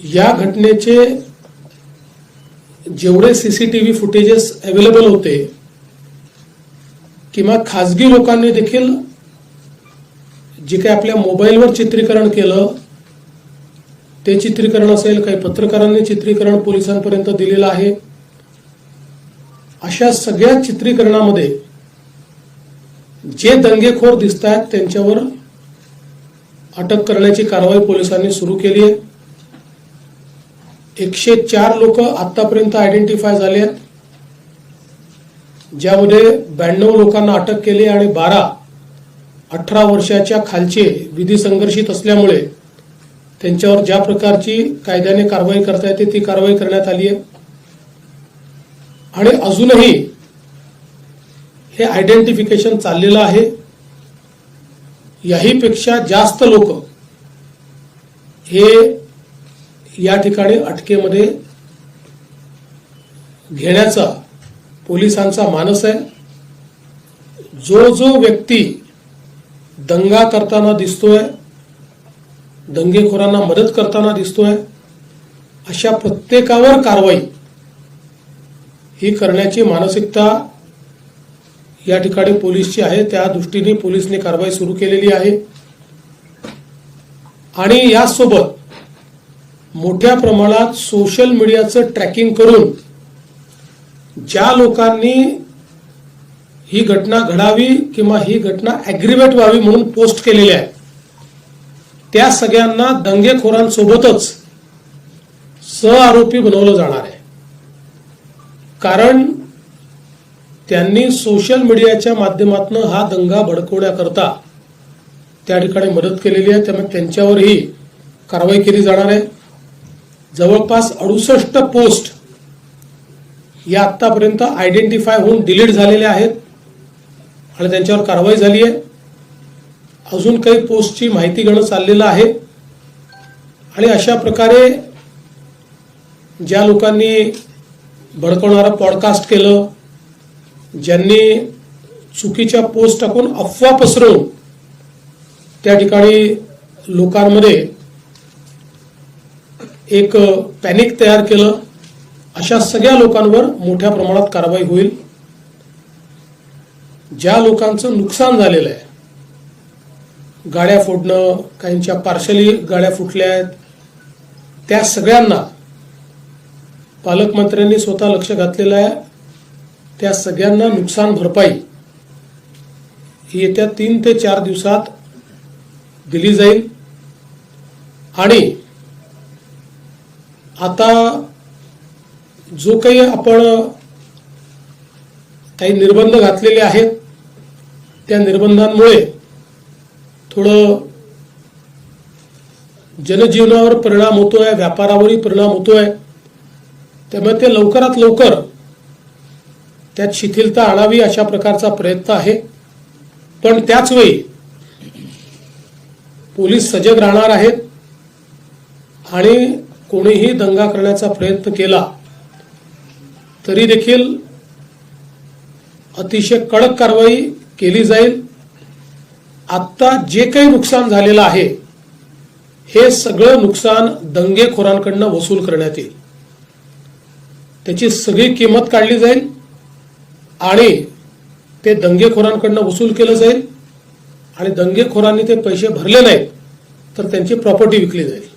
या घटनेचे जेवढे सीसीटीव्ही फुटेजेस अवेलेबल होते किंवा खाजगी लोकांनी देखील जे काही आपल्या मोबाईलवर चित्रीकरण केलं ते चित्रीकरण असेल काही पत्रकारांनी चित्रीकरण पोलिसांपर्यंत दिलेलं आहे. अशा सगळ्या चित्रीकरणामध्ये जे दंगेखोर दिसत आहेत त्यांच्यावर अटक करण्याची कारवाई पोलिसांनी सुरू केली आहे. एकशे चार लोक आतापर्यंत आयडेंटिफाय झाले आहेत. ज्यामध्ये ब्याण्णव लोकांना अटक केली आणि बारा अठरा वर्षाच्या खालचे विधी संघर्षित असल्यामुळे त्यांच्यावर ज्या प्रकारची कायद्याने कारवाई करता येते ती कारवाई करण्यात आली आहे. आणि अजूनही हे आयडेंटिफिकेशन चाललेलं आहे. याहीपेक्षा जास्त लोक हे या ठिकाणी अटकेमध्ये घेण्याचा पोलिसांचा मानस आहे. जो जो व्यक्ती दंगा करताना दिसतोय दंगेखोरांना मदत करताना दिसतोय अशा प्रत्येकावर कारवाई ही करण्याची मानसिकता या ठिकाणी पोलीसची आहे. त्या दृष्टीने पोलिसने कारवाई सुरू केलेली आहे. आणि यासोबत मोठ्या प्रमाणात सोशल मीडियाचं ट्रॅकिंग करून ज्या लोकांनी ही घटना घडावी किंवा ही घटना ॲग्रिवेट व्हावी म्हणून पोस्ट केलेली आहे त्या सगळ्यांना दंगेखोरांसोबतच सहआरोपी बनवलं जाणार आहे. कारण त्यांनी सोशल मीडियाच्या माध्यमातून हा दंगा भडकवण्याकरता त्या ठिकाणी मदत केलेली आहे त्यामुळे त्यांच्यावरही कारवाई केली जाणार आहे. जवळपास अडुसष्ट पोस्ट या आत्तापर्यंत आयडेंटिफाय होऊन डिलीट झालेल्या आहेत. आणि त्यांच्यावर कारवाई झाली आहे. अजून काही पोस्टची माहिती घेणं चाललेलं आहे. आणि अशा प्रकारे ज्या लोकांनी भडकवणारं पॉडकास्ट केलं ज्यांनी चुकीच्या पोस्ट टाकून अफवा पसरवून त्या ठिकाणी लोकांमध्ये एक पॅनिक तयार केलं. अशा सगळ्या लोकांवर मोठ्या प्रमाणात कारवाई होईल. ज्या लोकांचं नुकसान झालेलं आहे गाड्या फोडणं काहींच्या पार्शली गाड्या फुटल्या आहेत त्या सगळ्यांना पालकमंत्र्यांनी स्वतः लक्ष घातलेलं आहे. त्या सगळ्यांना नुकसान भरपाई ही येत्या तीन ते चार दिवसात दिली जाईल. आणि आता जो काही आपण काही निर्बंध घातलेले आहेत त्या निर्बंधांमुळे थोडं जनजीवनावर परिणाम होतोय व्यापारावरही परिणाम होतोय. त्यामुळे ते लवकरात लवकर त्यात शिथिलता आणावी अशा प्रकारचा प्रयत्न आहे. पण त्याचवेळी पोलीस सजग राहणार आहेत आणि कोणीही दंगा करण्याचा प्रयत्न केला तरी देखील अतिशय कडक कारवाई केली जाईल. आत्ता जे काही नुकसान झालेलं आहे हे सगळं नुकसान दंगेखोरांकडनं वसूल करण्यात येईल. त्याची सगळी किंमत काढली जाईल आणि ते दंगेखोरांकडनं वसूल केलं जाईल. आणि दंगेखोरांनी ते पैसे भरले नाहीत तर त्यांची प्रॉपर्टी विकली जाईल.